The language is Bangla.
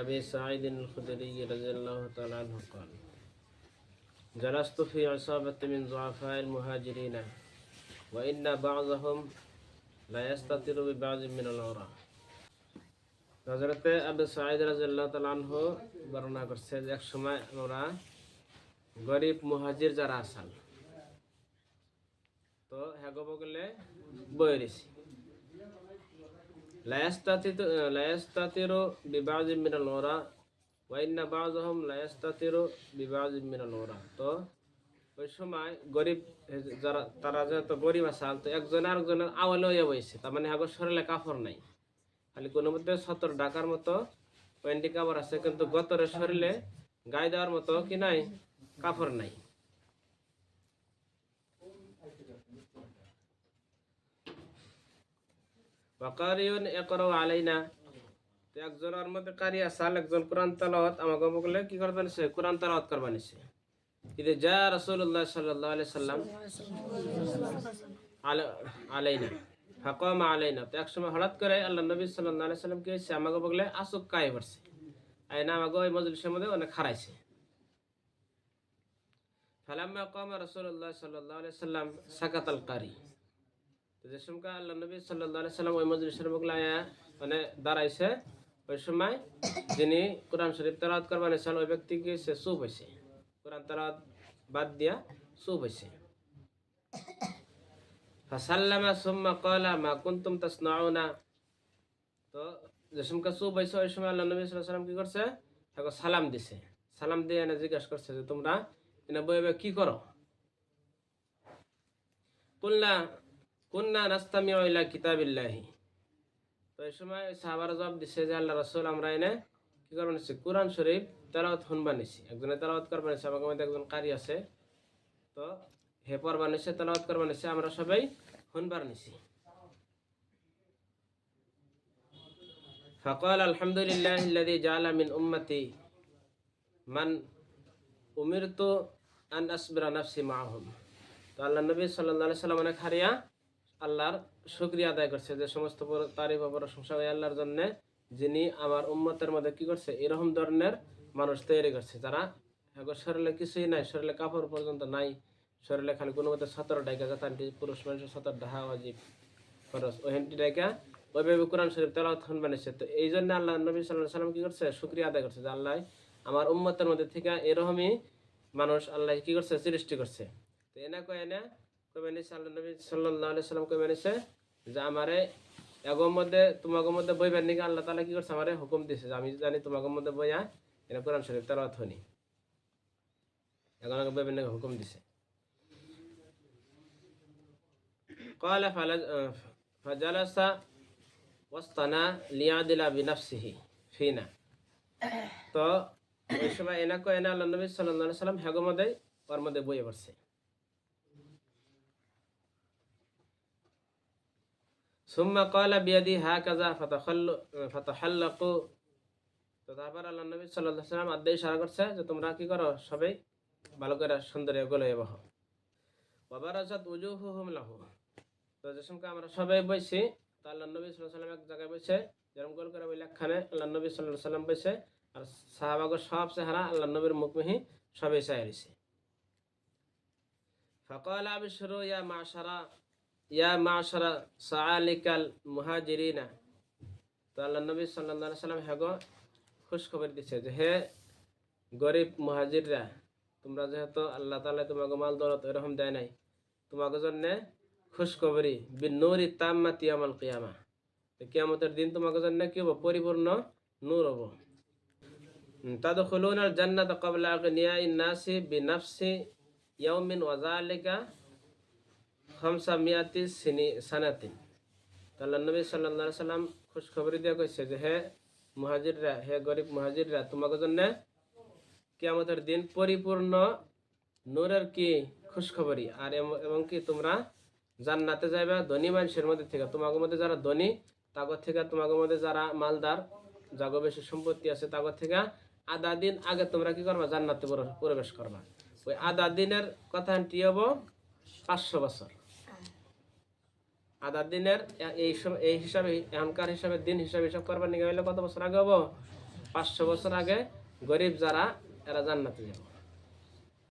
أبي سعيد الخدري رضي الله تعالى عنه قال جلست في عصابة من ضعفاء المهاجرين وإن بعضهم لا يستطيع ببعض من العراء হজরতে আবু সাইদ রাজিয়াল্লাহ তালাহ বর্ণনা করছে যে এক সময় আমরা গরিব মুহাজির যারা আসাল তো হ্যাগো বগলে বই রেছি লায়াস্তাতিরু বিবাজিম মিনাল ওরা ওয়াইন্না বাজহম লায়াস্তাতিরু বিবাজিম মিনাল ওরা তো ওই সময় গরিব যারা, তারা যেহেতু গরিব আসাল তো একজন আরেকজনের আওয়ালে হয়ে বইছে। তার মানে কাফর নাই। খালি কোনো মধ্যে সতর ডাকার মতো প্যান্টি কাপড় আছে, কিন্তু গতরের শরীরে গায়ে দেওয়ার মতো কি নাই কাপড় নাই। ওয়াকারিউন একরাও আলাইনা। তো একজনের মধ্যে কারি আসাল, একজন কোরআন তালাওয়াত, আমাকে বললে কি করবেন সে কোরআন তালাওয়াত করবেন সে ইদে যা রাসূলুল্লাহ সাল্লাল্লাহু আলাইহি সাল্লাম আলা- আলাইনা, ফাকামা আলাইনা। তো একসময় হঠাৎ করে আল্লাহ নবী সাল্লাল্লাহু আলাইহি সাল্লাম কি হয়েছে? আমাকে বললে, আসুক, কায়ে পড়ছে? আইনা আমাকে ওই মজলিসের মধ্যে অনেক খারাইছে ফালাম্মা কামা রাসূলুল্লাহ সাল্লাল্লাহু আলাইহি সাল্লাম সাকাতাল কারি। তো যে সময় আল্লাহ নবী সাল্লাল্লাহু আলাইহি সাল্লাম ওই মজলিসের মধ্যে আয়া মানে দাঁড়াইছে ওই সময় যিনি কোরআন শরীফ তেলাওয়াত করবেন এসেছেন ওই ব্যক্তিকে সে চুপ হয়েছে কোরআন তেলাওয়াত বাদ দিয়া চুপ হয়েছে ফাসাল্লামা সুম্মা ক্বালা মা কুনতুম তাসনাউনা তো যে সময় চুপ হয়েছে ওই সময় আল্লাহ নবী সাল্লাল্লাহু আলাইহি সাল্লাম কি করছে তাকে সালাম দিছে সালাম দিয়ে এনে জিজ্ঞাসা করছে যে তোমরা এনে বই বই কি করো কুল্লা কুন্না নাস্তামিউ ইলা কিতাবিল্লাহি তো এই সময় সাহাবারা জবাব দিছে যে আল্লাহ রাসূল আমরা এনে কি করবেন কোরআন শরীফ তেলাওয়াত শুনবা নিছি একজনে তেলাওয়াত করবা নিছে আমাদের মধ্যে একজন কারি আছে তো হে পড়বা নিছে তেলাওয়াত করবা নিছে আমরা সবাই শুনবার নিছি فقال الحمد لله الذي جعل من أمتي من أمرت أن أصبر نفسي معهم তো আল্লাহ নবী সাল্লাহ সাল্লাম অনেক হারিয়া আল্লাহর শুক্রিয়া আদায় করছে যে সমস্ত তারিফ প্রশংসা ওই আল্লাহর জন্য যিনি আমার উম্মতের মধ্যে কি করছে? এরকম ধরনের মানুষ তৈরি করছে। যারা শরীরে কিছুই নাই, শরীরে কাপড় পর্যন্ত নাই, শরীরে খালি কোনো মতে সতর ডাইকা যাতানটি পুরুষ মানুষের সতর ডাহা অজীব খরচ ওহেনটি ডাইকা ওইভাবে কোরআন শরীফ তেলাওয়াত খান বানিয়েছে। তো এই জন্য আল্লাহ নবী সাল্লাহ সাল্লাম কি করছে? শুক্রিয়া আদায় করছে যে আল্লাহ আমার উম্মতের মধ্যে থেকে এরকমই মানুষ আল্লাহ কি করছে? সৃষ্টি করছে। তো এনা কয় এনা কই বানিয়েছে আল্লাহ নবী সাল্লাহ আলি সাল্লাম কই বানিয়েছে যে আমারে এগোর মধ্যে তোমাগোর মধ্যে বই বানি আল্লাহ তালা কি করছে আমারে হুকুম দিছে যে আমি জানি তোমাগোর মধ্যে বইয়া এনে কোরআন শরীফ তেলাওয়াত হনি এখন আগে বই বানি হুকুম দিছে قال فلج- فجلس وسطنا ليعدل بنفسه فينا তো ওই সময় এনা কয় এনা আল্লাহ নবী সাল্লাল্লাহু আলাইহি সাল্লাম হেগো মধ্যে ওর মধ্যে বইয়ে পড়ছে সুম্মা কয়লা বিয়াদি হা কাজা ফাতাহল্ল ফাতাহাল্লাকু তো তারপর আল্লাহ নবী সাল্লাহ সাল্লাম আদ্যই সারা করছে যে তোমরা কি করো সবাই? ভালো করে সুন্দর এগুলো এবহ বাবার আজাদ উজু হুম লাহু। তো যে সময় আমরা সবাই বইছি, তো আল্লাহ নবী সাল্লাহ সাল্লাম এক জায়গায় বসে যেরকম গোল করে ওই খানে আল্লাহ নবী সাল্লাহ সাল্লাম বসে আর সাহাবাগর সব চেহারা আল্লাহ নবীর মুখমিহি সবাই চাই রয়েছে ফকল আবিসরু ইয়া মা সারা या माशर सालिकल मुहाजरी तो अल्लाह नबी सल्लाम हेगो खुशखबर दी है हे गरीब मुहाजिरा तुम्हारा जेहेत अल्लाह तला तुमको माल दौलत ओर दे तुमको जन्ने खुशखबरी बी नूर इतम्मा तियामल कियामा तो क्या दिन तुमको जन्ने कि परिपूर्ण नूर हब तद खुलून जन्नत कबला नियाई नासी बी यौमिन वजालिका খামসা মিয়াতি সিনি সানাতিন তো আল্লাহ নবী আলাইহি সাল্লাম খুশখবরি দিয়ে কইছে যে, হে মুহাজিররা, হে গরিব মুহাজিররা, তোমাকে জন্য কিয়ামতের দিন পরিপূর্ণ নূরের কি খুশখবরি? আর এবং কি তোমরা জান্নাতে যাইবা? ধনী মানুষের মধ্যে থেকে। তোমাদের মধ্যে যারা ধনী তাগর থেকে তোমাদের মধ্যে যারা মালদার, যাগো বেশি সম্পত্তি আছে তাগর থেকে আধা দিন আগে তোমরা কি করবা? জান্নাতে প্রবেশ করবা। ওই আধা দিনের কথা হব পাঁচশো বছর। আধা দিনের এই এই হিসাবে, এখনকার হিসাবে, দিন হিসাবে হিসাব করবার নিয়ে গেলে কত বছর আগে হব? পাঁচশো বছর আগে গরিব যারা, এরা জান্নাতে যাবে।